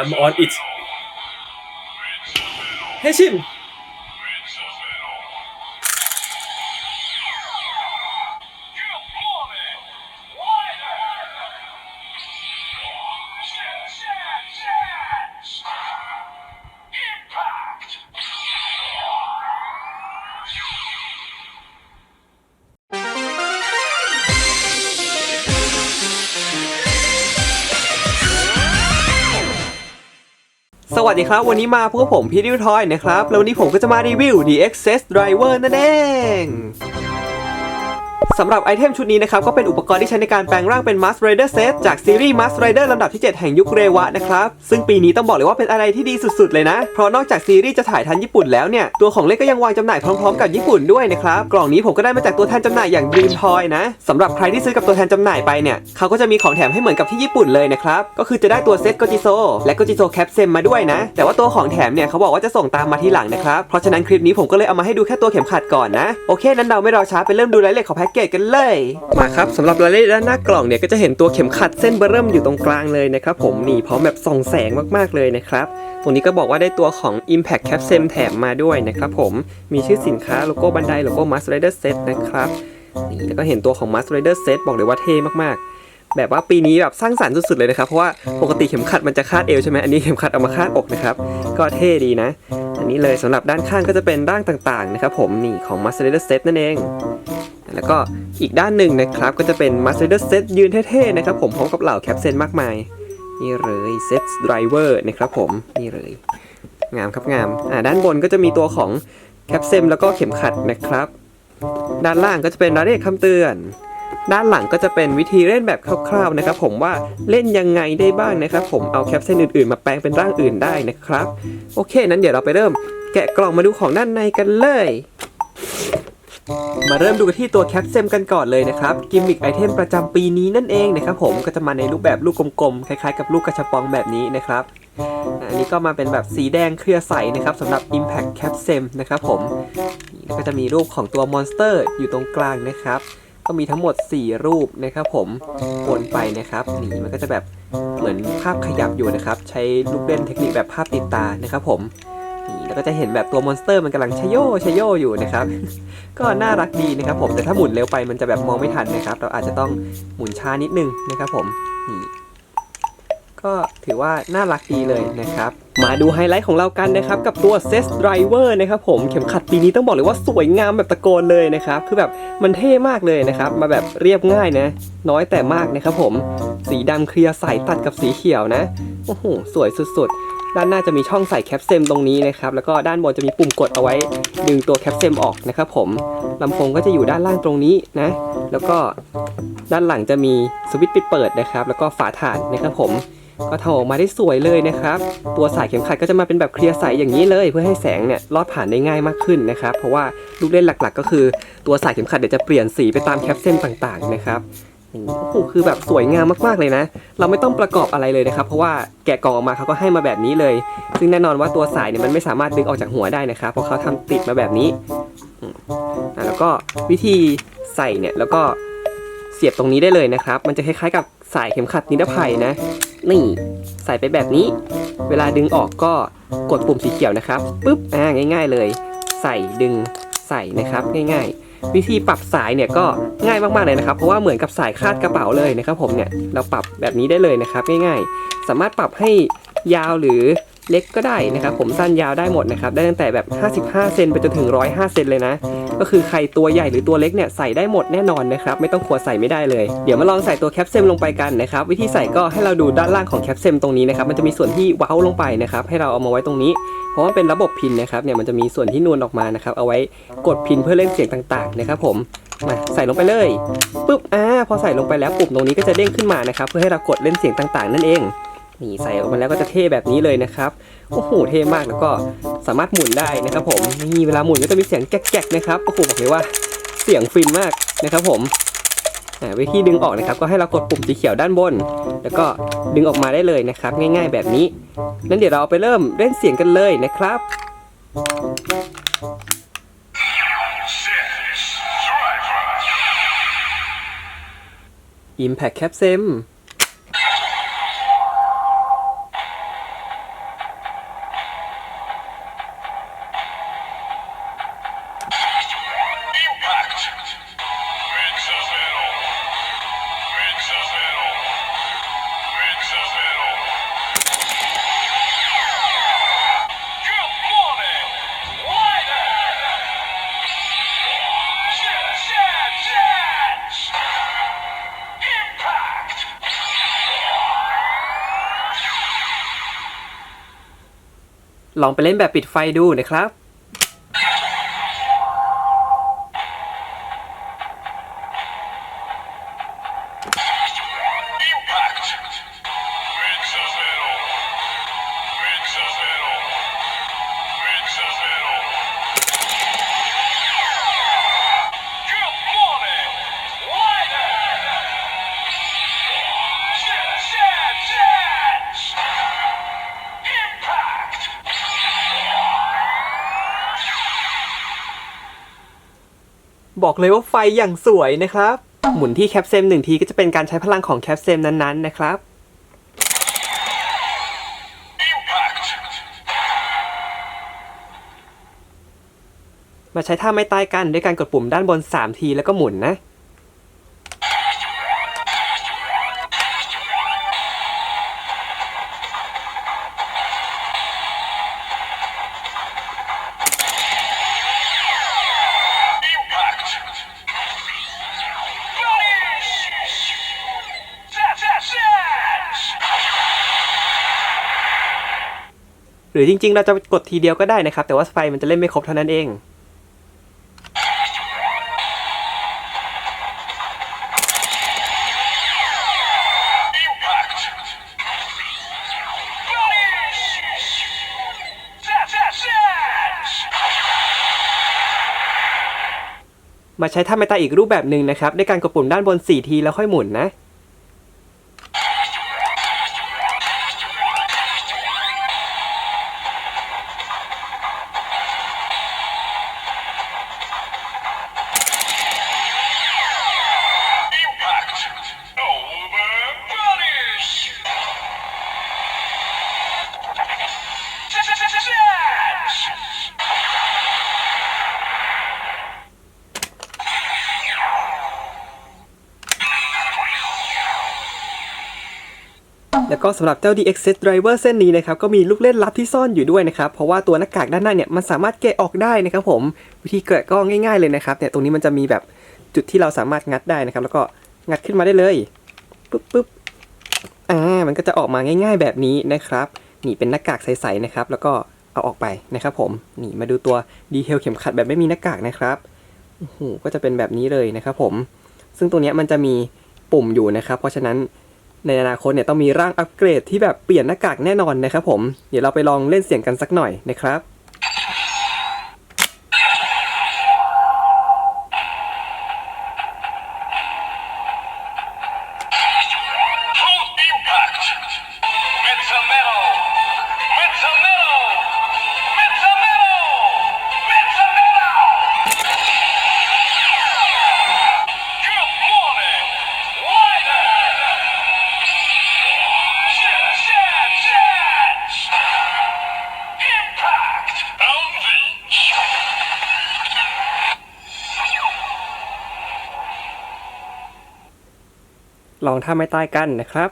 am on it เฮ วัสดีครับ วันนี้มาพบกับผมพี่ดิวทอยนะครับ แล้ววันนี้ผมก็จะมารีวิว DXS Driver นั่นเอง สำหรับไอเทมชุดนี้นะครับก็เป็นอุปกรณ์ที่ใช้ในการแปลงร่างเป็น Mask Rider Set จากซีรีส์ Mask Rider ลำดับที่ 7 แห่งยุคเรวะนะครับ ซึ่งปีนี้ต้องบอกเลยว่าเป็นอะไรที่ดีสุดๆเลยนะ เพราะนอกจากซีรีส์จะถ่ายทันญี่ปุ่นแล้วเนี่ย ตัวของเล่นก็ยังวางจำหน่ายพร้อมๆกับญี่ปุ่นด้วยนะครับ กล่องนี้ผมก็ได้มาจากตัวแทนจำหน่ายอย่าง Dream Toy นะสำหรับใครที่ซื้อกับตัวแทนจำหน่ายไปเนี่ยเขาก็จะมีของแถมให้เหมือนกับที่ญี่ปุ่นเลยนะครับก็คือจะได้ตัวเซตโกจิโซและโกจิโซแคปเซมมาด้วยนะ แต่ว่าตัวของแถมเนี่ยเขาบอกว่าจะส่งตามมาทีหลังนะครับเพราะฉะนั้นคลิปนี้ผมก็เลยเอามาให้ดูแค่ตัวเข็มขัดก่อนนะโอเคนั้นเราไม่รอช้าไปเริ่มดูรายละเอียดของแพ็กเกจกันเลย มาครับสำหรับรายละเอียดด้านหน้ากล่องเนี่ยก็จะเห็นตัวเข็มขัดเส้นเบอร์เริ่มอยู่ตรงกลางเลยนะครับผมนี่พร้อมแบบส่องแสงมากๆเลยนะครับตรงนี้ก็บอกว่าได้ตัวของ Impact Cap s e m แถมมาด้วยนะครับผมมีชื่อสินค้าโลโก้บันไดโลโก้ Mask Rider Set นะครับนี่แล้วก็เห็นตัวของ Mask Rider Set บอกเลยว่าเท่มากๆ แบบว่าปีนี้แบบสร้างสรรค์สุดๆเลยนะครับเพราะว่าปกติเข็มขัดมันจะคาดเอวใช่ไหมอันนี้เข็มขัดเอามาคาดอกนะครับก็เท่ดีนะ อันนี้เลยสำหรับด้านข้างก็จะเป็นร่างต่างๆนะครับผมนี่ของ Mask Rider Set นั่นเอง แล้วก็อีกด้านหนึ่งนะครับก็จะเป็น Master Rider Set ยืนเท่ๆนะครับผมพร้อมกับเหล่าแคปเซนมากมาย นี่เลยเซตไดรเวอร์นะครับผมนี่เลย งามครับงามอ่าด้านบนก็จะมีตัวของแคปเซมแล้วก็เข็มขัดนะครับ ด้านล่างก็จะเป็นรายละเอียดคำเตือน ด้านหลังก็จะเป็นวิธีเล่นแบบคร่าวๆนะครับผมว่าเล่นยังไงได้บ้างนะครับผมเอาแคปเซนอื่นๆ มาแปลงเป็นร่างอื่นได้นะครับ โอเค นั้นเดี๋ยวเราไปเริ่มแกะกล่องมาดูของด้านในกันเลย มาเริ่มดูกันที่ตัวแคปเซมกันก่อนเลยนะครับ กิมมิคไอเทมประจำปีนี้นั่นเองนะครับผมก็จะมาในรูปแบบลูกกลมๆ คล้ายๆกับลูกกระชับปองแบบนี้นะครับอันนี้ก็มาเป็นแบบสีแดงเคลียร์ใสนะครับสำหรับ Impact Cap s e m นะครับผมก็จะมีรูปของตัวมอนสเตอร์อยู่ตรงกลางนะครับ ก็มีทั้งหมด 4 รูปนะครับผมวนไปนะครับนี่มันก็จะแบบเหมือนภาพขยับอยู่นะครับ ใช้ลูกเล่นเทคนิคแบบภาพติดตานะครับผมนี่แล้วก็จะเห็นแบบตัวมอนสเตอร์มันกำลังชโยชโยอยู่นะครับ ก็น่ารักดีนะครับผมแต่ถ้าหมุนเร็วไปมันจะแบบมองไม่ทันนะครับ เราอาจจะต้องหมุนช้านิดนึงนะครับผมนี่ ก็ถือว่าน่ารักดีเลยนะครับ มาดูไฮไลท์ของเรากันนะครับ กับตัว s e s Driver นะครับผมเข็มขัดปีนี้ต้องบอกเลยว่าสวยงามแบบตะโกนเลยนะครับ คือแบบมันเท่มากเลยนะครับ มาแบบเรียบง่ายนะ น้อยแต่มากนะครับผมสีดำเคลียร์ใสตัดกับสีเขียวนะโอ้โหสวยสุดๆ ด้านหน้าจะมีช่องใส่แคปเซมตรงนี้นะครับแล้วก็ด้านบนจะมีปุ่มกดเอาไว้ ดึงตัวแคปเซมออกนะครับผมลำโพงก็จะอยู่ด้านล่างตรงนี้นะ แล้วก็ด้านหลังจะมีสวิตช์ปิดเปิดนะครับ แล้วก็ฝาถ่านนะครับผม ก็ทำออกมาได้สวยเลยนะครับ ตัวสายเข็มขัดก็จะมาเป็นแบบเคลียร์ใสอย่างนี้เลย เพื่อให้แสงเนี่ยลอดผ่านได้ง่ายมากขึ้นนะครับ เพราะว่าลูกเล่นหลักๆ ก็คือตัวสายเข็มขัดเดี๋ยวจะเปลี่ยนสีไปตามแคปเซนต่างๆนะครับโอ้โหคือแบบสวยงามมากๆเลยนะ เราไม่ต้องประกอบอะไรเลยนะครับ เพราะว่าแกะกล่องออกมาเขาก็ให้มาแบบนี้เลย ซึ่งแน่นอนว่าตัวสายเนี่ยมันไม่สามารถดึงออกจากหัวได้นะครับเพราะเขาทำติดมาแบบนี้แล้วก็วิธีใส่เนี่ยแล้วก็เสียบตรงนี้ได้เลยนะครับ มันจะคล้ายๆกับสายเข็มขัดนิรภัยนะ นี่ใส่ไปแบบนี้ เวลาดึงออกก็กดปุ่มสีเขียวนะครับปุ๊บอ่าง่าย ๆเลย ใส่ดึงใส่นะครับง่าย ๆ วิธีปรับสายเนี่ยก็ง่ายมากๆเลยนะครับ เพราะว่าเหมือนกับสายคาดกระเป๋าเลยนะครับ ผมเนี่ยเราปรับแบบนี้ได้เลยนะครับ ง่าย ๆ สามารถปรับให้ยาวหรือ เล็กก็ได้นะครับ ผมสั้นยาวได้หมดนะครับ ได้ตั้งแต่แบบ 55 เซนไปจนถึง 105 เซนเลยนะ ก็คือใครตัวใหญ่หรือตัวเล็กเนี่ยใส่ได้หมดแน่นอนนะครับ ไม่ต้องขวดใส่ไม่ได้เลย เดี๋ยวมาลองใส่ตัวแคปเซมลงไปกันนะครับ วิธีใส่ก็ให้เราดูด้านล่างของแคปเซมตรงนี้นะครับ มันจะมีส่วนที่เว้าลงไปนะครับ ให้เราเอามาไว้ตรงนี้ เพราะว่าเป็นระบบพินนะครับเนี่ยมันจะมีส่วนที่นูนออกมานะครับ เอาไว้กดพินเพื่อเล่นเสียงต่างๆนะครับผมมาใส่ลงไปเลยปุ๊บอ่าพอใส่ลงไปแล้วปุ่มตรงนี้ก็จะเด้งขึ้นมานะครับเพื่อให้เรากดเล่นเสียงต่างๆ นั่นเอง นี่ใส่ออกมาแล้วก็จะเท่แบบนี้เลยนะครับโอ้โหเท่มากแล้วก็สามารถหมุนได้นะครับผมนี่เวลาหมุนก็จะมีเสียงแก๊กๆนะครับโอ้โหบอกเลยว่าเสียงฟินมากนะครับผมอ่าวิธีดึงออกนะครับก็ให้เรากดปุ่มสีเขียวด้านบน แล้วก็ดึงออกมาได้เลยนะครับ ง่ายๆแบบนี้นั้นเดี๋ยวเราไปเริ่มเล่นเสียงกันเลยนะครับ Impact Cap s e m ลองไปเล่นแบบปิดไฟดูนะครับ บอกเลยว่าไฟอย่างสวยนะครับ หมุนที่แคปเซมหนึ่งทีก็จะเป็นการใช้พลังของแคปเซมนั้นๆนะครับมาใช้ท่าไม่ตายกันด้วยการกดปุ่มด้านบน 3 ทีแล้วก็หมุนนะ หรือจริงๆ เราจะกดทีเดียวก็ได้นะครับ แต่ว่าไฟมันจะเล่นไม่ครบเท่านั้นเอง มาใช้ท่าไมตายอีกรูปแบบหนึ่งนะครับ ด้วยการกดปุ่มด้านบน 4 ทีแล้วค่อยหมุนนะ แล้วก็สำหรับเจ้า DXS Driver เส้นนี้นะครับก็มีลูกเล่นลับที่ซ่อนอยู่ด้วยนะครับเพราะว่าตัวหน้ากากด้านหน้าเนี่ยมันสามารถแกะออกได้นะครับผมวิธีแกะก็ง่าย ๆเลยนะครับเนี่ยตรงนี้มันจะมีแบบจุดที่เราสามารถงัดได้นะครับ แล้วก็งัดขึ้นมาได้เลยปุ๊บปุ๊บอ่ามันก็จะออกมาง่าย ๆแบบนี้นะครับนี่เป็นหน้ากากใสๆนะครับ แล้วก็เอาออกไปนะครับ ผมนี่มาดูตัวดีเทลเข็มขัดแบบไม่มีหน้ากากนะครับโอ้โหก็จะเป็นแบบนี้เลยนะครับ ผม ซึ่งตรงนี้มันจะมีปุ่มอยู่นะครับ เพราะฉะนั้น ในอนาคตเนี่ยต้องมีร่างอัปเกรดที่แบบเปลี่ยนหน้ากากแน่นอนนะครับผม เดี๋ยวเราไปลองเล่นเสียงกันสักหน่อยนะครับ ลองท่าไม่ตายกันนะครับ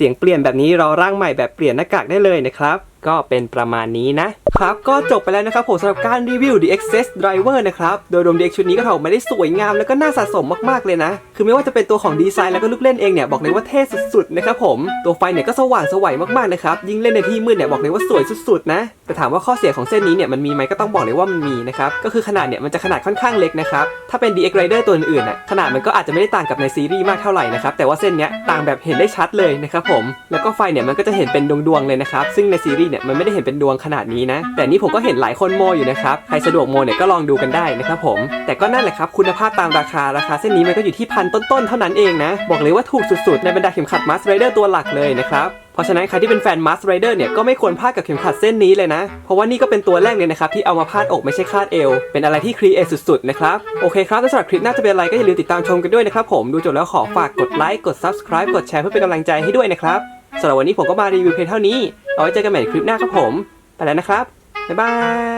เสียงเปลี่ยนแบบนี้เราร่างใหม่แบบเปลี่ยนหน้ากากได้เลยนะครับ ก็เป็นประมาณนี้นะครับก็จบไปแล้วนะครับผมสำหรับการรีวิว The Access Driver นะครับ โดยรวม DX ชุดนี้ก็ถือออกมาได้สวยงามแล้วก็น่าสะสมมากๆเลยนะ คือไม่ว่าจะเป็นตัวของดีไซน์แล้วก็ลูกเล่นเองเนี่ยบอกเลยว่าเท่สุดๆนะครับผมตัวไฟเนี่ยก็สว่างสวัยมากๆนะครับยิ่งเล่นในที่มืดเนี่ยบอกเลยว่าสวยสุดๆนะแต่ถามว่าข้อเสียของเส้นนี้เนี่ยมันมีไหมก็ต้องบอกเลยว่ามันมีนะครับก็คือขนาดเนี่ยมันจะขนาดค่อนข้างเล็กนะครับถ้าเป็น DX Rider ตัวอื่นๆน่ะขนาดมันก็อาจจะไม่ได้ต่างกับในซีรีส์มากเท่าไหร่นะครับแต่ว่าเส้นเนี้ยต่างแบบเห็นได้ชัดเลยนะครับผมแล้วก็ไฟเนี่ยมันก็จะเห็นเป็นดวงๆเลยนะครับซึ่งในซีรีส์เนี่ยมันไม่ได้เห็นเป็นดวงขนาดนี้นะแต่นี้ผมก็เห็นหลายคนโมอยู่นะครับ ใครสะดวกโมเนี่ยก็ลองดูกันได้นะครับผม แต่ก็นั่นแหละครับ คุณภาพตามราคา ราคาเส้นนี้มันก็อยู่ที่พันต้นๆเท่านั้นเองนะ บอกเลยว่าถูกสุดๆ ในบรรดาเข็มขัดมัสไรเดอร์ตัวหลักเลยนะครับเพราะฉะนั้นใครที่เป็นแฟนมัสไรเดอร์เนี่ยก็ไม่ควรพลาดกับเข็มขัดเส้นนี้เลยนะ เพราะว่านี่ก็เป็นตัวแรกเลยนะครับ ที่เอามาพาดอกไม่ใช่คาดเอว เป็นอะไรที่ครีเอทสุดๆ นะครับ โอเคครับสำหรับคลิปน่าจะเป็นอะไรก็อย่าลืมติดตามชมกันด้วยนะครับผมดูจบแล้วขอฝากกดไลค์กด subscribe กดแชร์เพื่อเป็นกำลังใจให้ด้วยนะครับสำหรับวันนี้ผมก็มารีวิวเพลงเท่านี้ เอาไว้เจอกันใหม่คลิปหน้าครับผม ไปแล้วนะครับ บ๊ายบาย